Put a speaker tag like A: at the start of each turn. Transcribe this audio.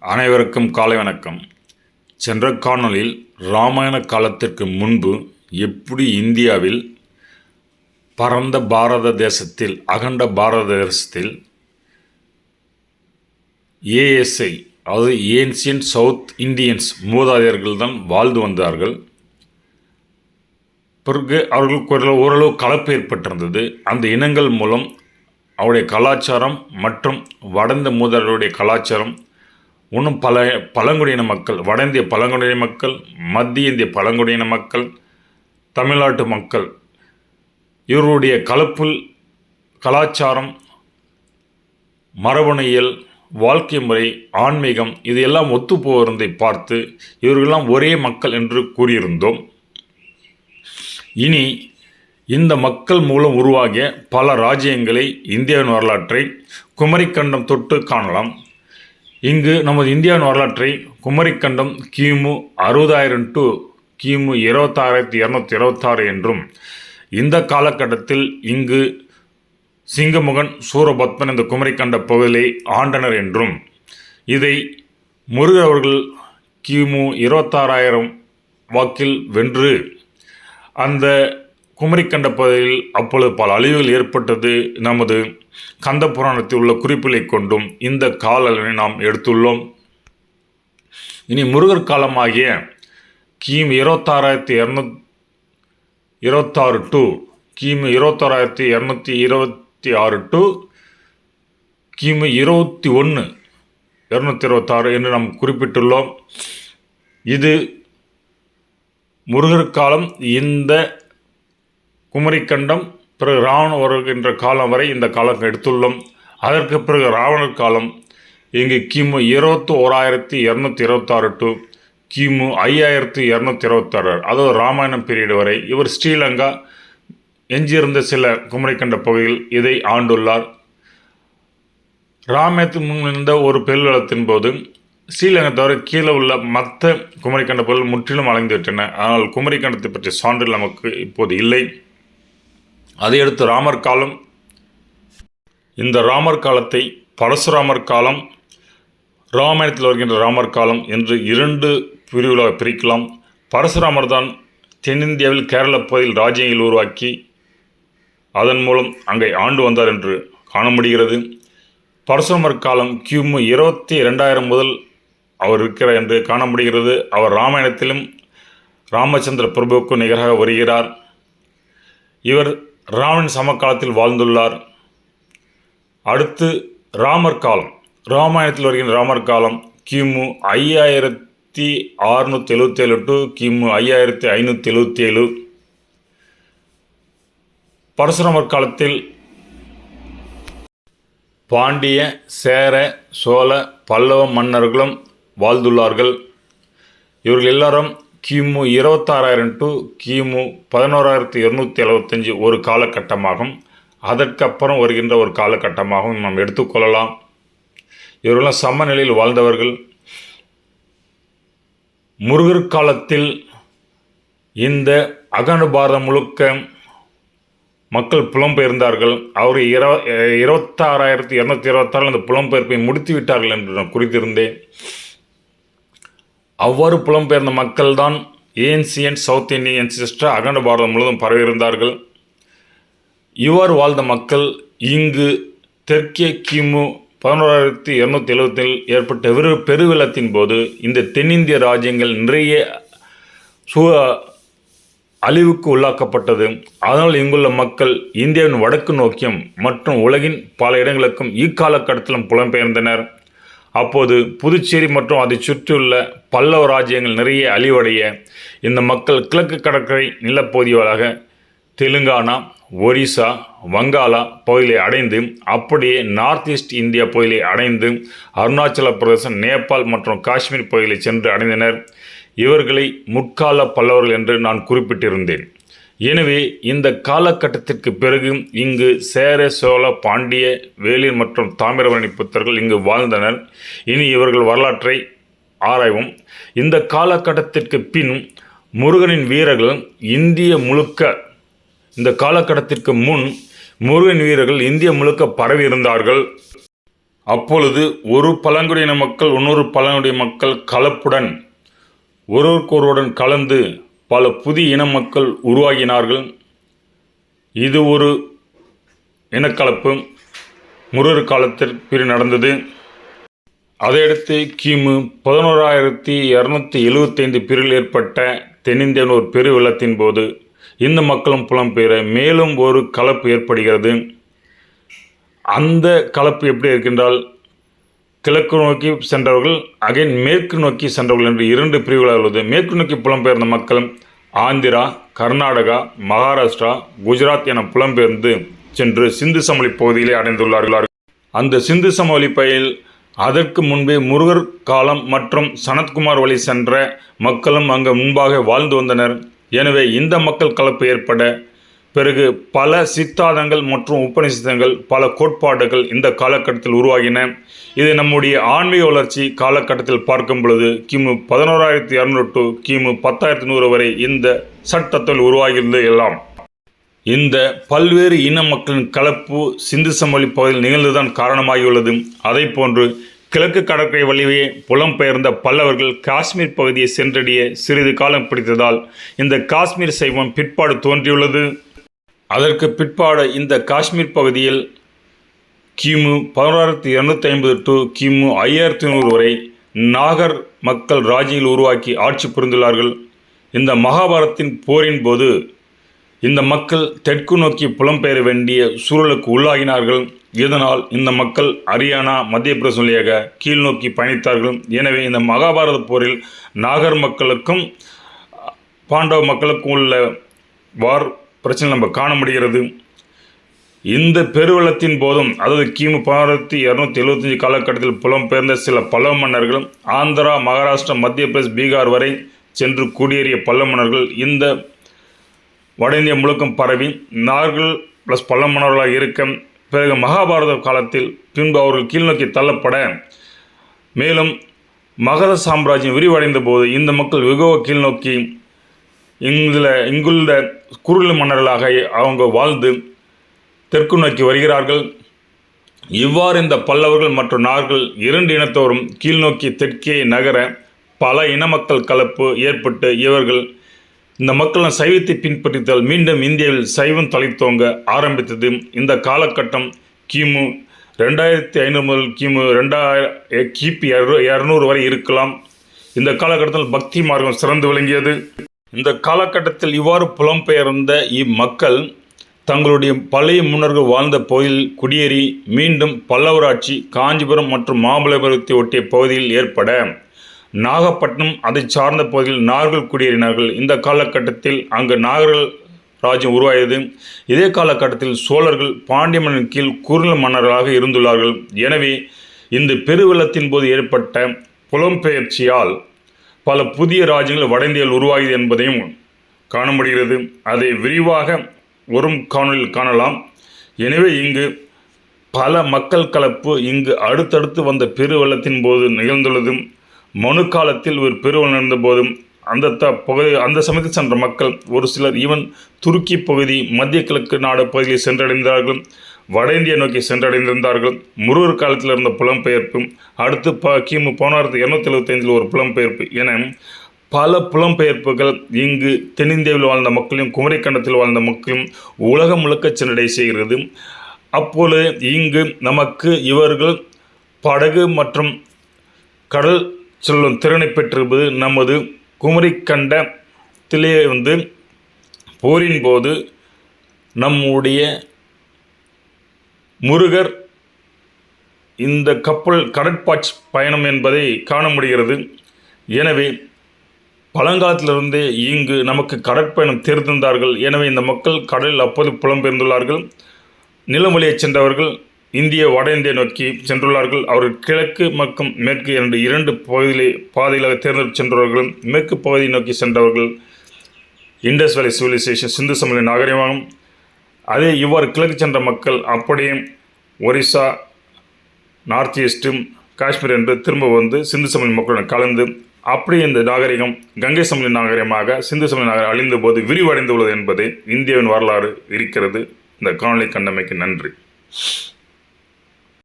A: அனைவருக்கும் காலை வணக்கம். சென்ற காணொலியில் ராமாயண காலத்திற்கு முன்பு எப்படி இந்தியாவில் பரந்த பாரத தேசத்தில் அகண்ட பாரத தேசத்தில் ஏஎஸ்ஐ அதாவது ஏன்சியன் சவுத் இந்தியன்ஸ் மூதாதையர்கள் தான் வாழ்ந்து வந்தார்கள். பிறகு அவர்களுக்கு ஓரளவு கலப்பு ஏற்பட்டிருந்தது. அந்த இனங்கள் மூலம் அவருடைய கலாச்சாரம் மற்றும் வடந்த மூதாதையருடைய கலாச்சாரம் இன்னும் பல பழங்குடியின மக்கள் வட இந்திய பழங்குடியின மக்கள் மத்திய இந்திய பழங்குடியின மக்கள் தமிழ்நாட்டு மக்கள் இவருடைய கலப்பு கலாச்சாரம் மரபணியல் வாழ்க்கை முறை ஆன்மீகம் இது எல்லாம் ஒத்துப்போகிறதை பார்த்து இவர்களெல்லாம் ஒரே மக்கள் என்று கூறியிருந்தோம். இனி இந்த மக்கள் மூலம் உருவாகிய பல ராஜ்யங்களை இந்தியாவின் வரலாற்றை குமரிக்கண்டம் தொட்டு காணலாம். இங்கு நமது இந்தியாவின் வரலாற்றை குமரிக்கண்டம் கிமு அறுபதாயிரம் டு கிமு இருபத்தாயிரத்தி இரநூத்தி இருபத்தாறு என்றும் இந்த காலகட்டத்தில் இங்கு சிங்கமுகன் சூரபத்மன் இந்த குமரிக்கண்ட பகுதியை ஆண்டனர் என்றும் இதை முருகர் அவர்கள் கிமு இருபத்தாறாயிரம் வாக்கில் வென்று அந்த குமரிக்கண்ட பகுதியில் அப்பொழுது பல அழிவுகள் ஏற்பட்டது. நமது கந்த புராணத்தில் உள்ள குறிப்புகளை கொண்டும் இந்த கால அளவினை நாம் எடுத்துள்ளோம். இனி முருகர் காலமாகிய கிமு இருபத்தாறாயிரத்தி இரநூத் இருபத்தாறு டு கிமு இருபத்தாறாயிரத்தி இரநூத்தி இருபத்தி ஆறு டு கிமு இருபத்தி ஒன்று இரநூத்தி இருபத்தாறு என்று நாம் குறிப்பிட்டுள்ளோம். இது முருகர் காலம். இந்த குமரிக்கண்டம் பிறகு ராவணன் வருகின்ற காலம் வரை இந்த காலம் எடுத்துள்ளோம். அதற்கு பிறகு ராவணர் காலம். இங்கு கிமு இருபத்தி ஓராயிரத்தி இரநூத்தி இருபத்தாறு டு கிமு ஐயாயிரத்தி இரநூத்தி இருபத்தாறு. அதாவது ராமாயணம் பீரியட் வரை. இவர் ஸ்ரீலங்கா எஞ்சியிருந்த சில குமரிக்கண்ட பகுதியில் இதை ஆண்டுள்ளார். ராமேத்து முன்னிருந்த ஒரு பெருவளத்தின் போது ஸ்ரீலங்கை தவிர கீழே உள்ள மற்ற குமரிக்கண்ட பகுதிகள் முற்றிலும் அலைந்து விட்டன ஆனால் குமரிக்கண்டத்தை பற்றிய சான்றில் நமக்கு இப்போது இல்லை. அதையடுத்து ராமர் காலம். இந்த ராமர் காலத்தை பரசுராமர் காலம் ராமாயணத்தில் வருகின்ற ராமர் காலம் என்று இரண்டு பிரிவுகளாக பிரிக்கலாம். பரசுராமர் தான் தென்னிந்தியாவில் கேரள பகுதியில் ராஜ்யங்கள் உருவாக்கி அதன் மூலம் அங்கே ஆண்டு வந்தார் என்று காண முடிகிறது பரசுராமர் காலம் கிமு இருபத்தி ரெண்டாயிரம் முதல் அவர் இருக்கிறார் என்று காண முடிகிறது அவர் ராமாயணத்திலும் ராமச்சந்திர பிரபுவுக்கு நிகராக வருகிறார். இவர் ராமன் சமகாலத்தில் வாழ்ந்துள்ளார். அடுத்து ராமர் காலம். ராமாயணத்தில் வருகின்ற ராமர் காலம் கிமு ஐயாயிரத்தி அறுநூற்றி எழுபத்தேழு டு கிமு ஐயாயிரத்தி ஐநூற்றி எழுபத்தி ஏழு பரசுராமர் காலத்தில் பாண்டிய சேர சோழ பல்லவ மன்னர்களும் வாழ்ந்துள்ளார்கள். இவர்கள் எல்லாரும் கிமு இருபத்தாறாயிரம் டு கிமு பதினோராயிரத்தி இருநூற்றி எழுபத்தஞ்சி ஒரு காலகட்டமாகும். அதற்கப்புறம் வருகின்ற ஒரு காலகட்டமாகவும் நாம் எடுத்துக்கொள்ளலாம். இவர்களெல்லாம் சமநிலையில் வாழ்ந்தவர்கள். முருகர் காலத்தில் இந்த அகனுபாரதம் முழுக்க மக்கள் புலம்பெயர்ந்தார்கள். அவர் இர இருபத்தாறாயிரத்தி இரநூத்தி இருபத்தாறு அந்த புலம்பெயர்ப்பை முடித்து விட்டார்கள் என்று நான் குறித்திருந்தேன். அவ்வாறு புலம்பெயர்ந்த மக்கள்தான் ஏன்சியன் சவுத் இந்தியன் என்சிஸ்டர் அகண்ட பாரதம் முழுவதும் பரவியிருந்தார்கள் இவ்வாறு வாழ்ந்த மக்கள் இங்கு தெற்கே கிமு பதினோராயிரத்தி இரநூத்தி எழுபத்தில் ஏற்பட்ட விரு பெருவிழத்தின் போது இந்த தென்னிந்திய ராஜ்யங்கள் நிறைய சு அழிவுக்கு உள்ளாக்கப்பட்டது. அதனால் இங்குள்ள மக்கள் இந்தியாவின் வடக்கு நோக்கியும் மற்றும் உலகின் பல இடங்களுக்கும் இக்காலகட்டத்திலும் புலம்பெயர்ந்தனர். அப்போது புதுச்சேரி மற்றும் அதை சுற்றியுள்ள பல்லவ ராஜ்யங்கள் நிறைய அழிவடைய இந்த மக்கள் கிழக்கு கடற்கரை நிலப்பகுதிகளாக தெலுங்கானா ஒரிசா வங்காளா பகுதியை அடைந்து அப்படியே நார்த் ஈஸ்ட் இந்தியா பகுதியை அடைந்து அருணாச்சல பிரதேசம் நேபாள் மற்றும் காஷ்மீர் பகுதியை சென்று அடைந்தனர். இவர்களை முற்கால பல்லவர்கள் என்று நான் குறிப்பிட்டிருந்தேன். எனவே இந்த காலகட்டத்திற்கு பிறகு இங்கு சேர சோழ பாண்டிய வேலிர் மற்றும் தாமிரபரணி புத்தர்கள் இங்கு வாழ்ந்தனர். இனி இவர்கள் வரலாற்றை ஆராய்வோம். இந்த காலகட்டத்திற்கு பின் முருகனின் வீரர்கள் இந்திய முழுக்க இந்த காலகட்டத்திற்கு முன் முருகன் வீரர்கள் இந்திய முழுக்க பரவி இருந்தார்கள். அப்பொழுது ஒரு பழங்குடியின மக்கள் இன்னொரு பழங்குடியின மக்கள் கலப்புடன் ஒருவருக்கொருவருடன் கலந்து பல புதிய இன மக்கள் உருவாகினார்கள். இது ஒரு இனக்கலப்பு. முருகர் காலத்தில் நடந்தது. அதையடுத்து கிமு பதினோராயிரத்தி இரநூத்தி எழுவத்தைந்து பிரிவில் ஏற்பட்ட தென்னிந்தியன் ஒரு பெரு வெள்ளத்தின் போது இந்த மக்களும் புலம்பெயர மேலும் ஒரு கலப்பு ஏற்படுகிறது. அந்த கலப்பு எப்படி இருக்கின்றால் கிழக்கு நோக்கி சென்றவர்கள் அகைன் மேற்கு நோக்கி சென்றவர்கள் என்று இரண்டு பிரிவுகளாக உள்ளது. மேற்கு நோக்கி புலம்பெயர்ந்த மக்கள் ஆந்திரா கர்நாடகா மகாராஷ்டிரா குஜராத் என புலம்பெயர்ந்து சென்று சிந்து சமவெளி பகுதியிலே அடைந்துள்ளார்கள். அந்த சிந்து சமவெளி பயில் அதற்கு முன்பே முருகர் காலம் மற்றும் சனத்குமார் வழி சென்ற மக்களும் அங்கு முன்பாக வாழ்ந்து வந்தனர். எனவே இந்த மக்கள் கலப்பு ஏற்பட பிறகு பல சித்தாந்தங்கள் மற்றும் உபநிஷதங்கள் பல கோட்பாடுகள் இந்த காலகட்டத்தில் உருவாகின. இது நம்முடைய ஆன்மீக வளர்ச்சி காலகட்டத்தில் பார்க்கும் பொழுது கிமு பதினோராயிரத்தி இரநூறு டு கிமு பத்தாயிரத்தி நூறு வரை இந்த சட்டத்தில் உருவாகிறது எல்லாம். இந்த பல்வேறு இன மக்களின் கலப்பு சிந்து சமவெளி பகுதியில் நிகழ்ந்துதான் காரணமாகியுள்ளது. அதை போன்று கிழக்கு கடற்கரை வழியே புலம்பெயர்ந்த பல்லவர்கள் காஷ்மீர் பகுதியை சென்றடைய சிறிது காலம் பிடித்ததால் இந்த காஷ்மீர் சைவம் பிற்பாடு தோன்றியுள்ளது. அதற்கு பிற்பாடு இந்த காஷ்மீர் பகுதியில் கிமு பதினோராயிரத்தி இரநூத்தி ஐம்பது டு கிமு ஐயாயிரத்தி நூறு வரை நாகர் மக்கள் ராஜியில் உருவாக்கி ஆட்சி புரிந்துள்ளார்கள். இந்த மகாபாரத்தின் போரின் போது இந்த மக்கள் தெற்கு நோக்கி புலம்பெயர வேண்டிய சூழலுக்கு உள்ளாகினார்கள். இதனால் இந்த மக்கள் ஹரியானா மத்திய பிரதேசம் வழியாக கீழ் நோக்கி பயணித்தார்கள். எனவே இந்த மகாபாரத போரில் நாகர் மக்களுக்கும் பாண்டவ மக்களுக்கும் உள்ள வார் பிரச்சனை நம்ம காண முடிகிறது. இந்த பெருவளத்தின் போதும் அதாவது கிமு பதினாயிரத்தி இரநூத்தி எழுபத்தஞ்சு காலகட்டத்தில் புலம்பெயர்ந்த சில பல்லவ மன்னர்கள் ஆந்திரா மகாராஷ்டிரா மத்திய பிரதேஷ் பீகார் வரை சென்று குடியேறிய பல்லவ மன்னர்கள் இந்த வட இந்திய முழுக்கம் பரவி நார்கள் ப்ளஸ் பல்லவ மன்னர்களாக இருக்க பிறகு மகாபாரத காலத்தில் பின்பு அவர்கள் கீழ்நோக்கி தள்ளப்பட மேலும் மகத சாம்ராஜ்யம் விரிவடைந்த போது இந்த மக்கள் வெகுவ கீழ்நோக்கி இதில் இங்குள்ள குருள் மன்னர்களாக அவங்க வாழ்ந்து தெற்கு நோக்கி வருகிறார்கள். இவ்வாறு இந்த பல்லவர்கள் மற்றும் நார்கள் இரண்டு இனத்தோரும் கீழ்நோக்கி தெற்கே நகர பல இன மக்கள் கலப்பு ஏற்பட்டு இவர்கள் இந்த மக்களின் சைவத்தை பின்பற்றித்தால் மீண்டும் இந்தியாவில் சைவம் தழைத்தோங்க ஆரம்பித்தது. இந்த காலகட்டம் கிமு ரெண்டாயிரத்தி ஐநூறு முதல் கிமு ரெண்டாயிரம் கிபி இரநூறு வரை இருக்கலாம். இந்த காலகட்டத்தில் பக்தி மார்க்கம் சிறந்து விளங்கியது. இந்த காலகட்டத்தில் இவ்வாறு புலம்பெயர்ந்த இம்மக்கள் தங்களுடைய பழைய முன்னர்கள் வாழ்ந்த பகுதியில் குடியேறி மீண்டும் பல்லவராட்சி காஞ்சிபுரம் மற்றும் மாமல்லபுரத்தை ஒட்டிய பகுதியில் ஏற்பட நாகப்பட்டினம் அதை சார்ந்த பகுதியில் நாகர்கள் குடியேறினார்கள். இந்த காலகட்டத்தில் அங்கு நாகர்கள் ராஜ்யம் உருவாகியது. இதே காலகட்டத்தில் சோழர்கள் பாண்டிய மன்னன் கீழ் குறுநில மன்னர்களாக இருந்துள்ளார்கள். எனவே இந்த பெருவெள்ளத்தின் போது ஏற்பட்ட புலம்பெயர்ச்சியால் பல புதிய ராஜ்யங்கள் வட இந்தியாவில் உருவாகியது என்பதையும் காண முடிகிறது அதை விரிவாக வரும் காணொலியில் காணலாம். எனவே இங்கு பல மக்கள் கலப்பு இங்கு அடுத்தடுத்து வந்த பெருவெள்ளத்தின் போது நிகழ்ந்துள்ளதும் மனு காலத்தில் ஒரு பெருவெள்ளம் நடந்த போதும் அந்த த பகுதி அந்த சமயத்தில் சென்ற மக்கள் ஒரு சிலர் ஈவன் துருக்கி பகுதி மத்திய கிழக்கு நாடு பகுதியில் சென்றடைந்தார்கள். வட இந்தியா நோக்கி சென்றடைந்திருந்தார்கள். முருகர் காலத்தில் இருந்த புலம்பெயர்ப்பு அடுத்து ப கிமு பதினாயிரத்தி இரநூத்தி எழுபத்தைந்தில் ஒரு புலம்பெயர்ப்பு என பல புலம்பெயர்ப்புகள் இங்கு தென்னிந்தியாவில் வாழ்ந்த மக்களையும் குமரிக்கண்டத்தில் வாழ்ந்த மக்களும் உலகம் முழுக்க சென்றடை செய்கிறது. அப்போது இங்கு நமக்கு இவர்கள் படகு மற்றும் கடல் செல்லும் திறனை பெற்றிருப்பது நமது குமரிக்கண்டத்திலே வந்து போரின் போது நம்முடைய முருகர் இந்த கப்பல் கடற்பாட்சி பயணம் என்பதை காண முடிகிறது. எனவே பழங்காலத்திலிருந்தே இங்கு நமக்கு கடற்பயணம் தேர்ந்தெடுத்தார்கள் எனவே இந்த மக்கள் கடலில் அப்போது புலம்பெயர்ந்துள்ளார்கள். நிலம் வழியை சென்றவர்கள் இந்திய வட இந்தியா நோக்கி சென்றுள்ளார்கள். அவர்கள் கிழக்கு மற்றும் மேற்கு இரண்டு இரண்டு பகுதியிலே பாதைகளாக தேர்ந்தெடுத்து சென்றவர்கள் மேற்கு பகுதியை நோக்கி சென்றவர்கள். இண்டஸ் வேலி சிவிலைசேஷன் சிந்து சமவெளி நாகரிகமாகும். அதே இவ்வாறு கிழக்கு சென்ற மக்கள் அப்படியே ஒரிசா நார்த் ஈஸ்ட்டும் காஷ்மீர் என்று திரும்ப வந்து சிந்து சமவெளி மக்களுடன் கலந்து அப்படியே இந்த நாகரிகம் கங்கை சமவெளி நாகரிகமாக சிந்து சமவெளி நாகரிகம் அழிந்த போது விரிவடைந்துள்ளது என்பதை இந்தியாவின் வரலாறு இருக்கிறது. இந்த காணொலி கண்டமைக்கு நன்றி.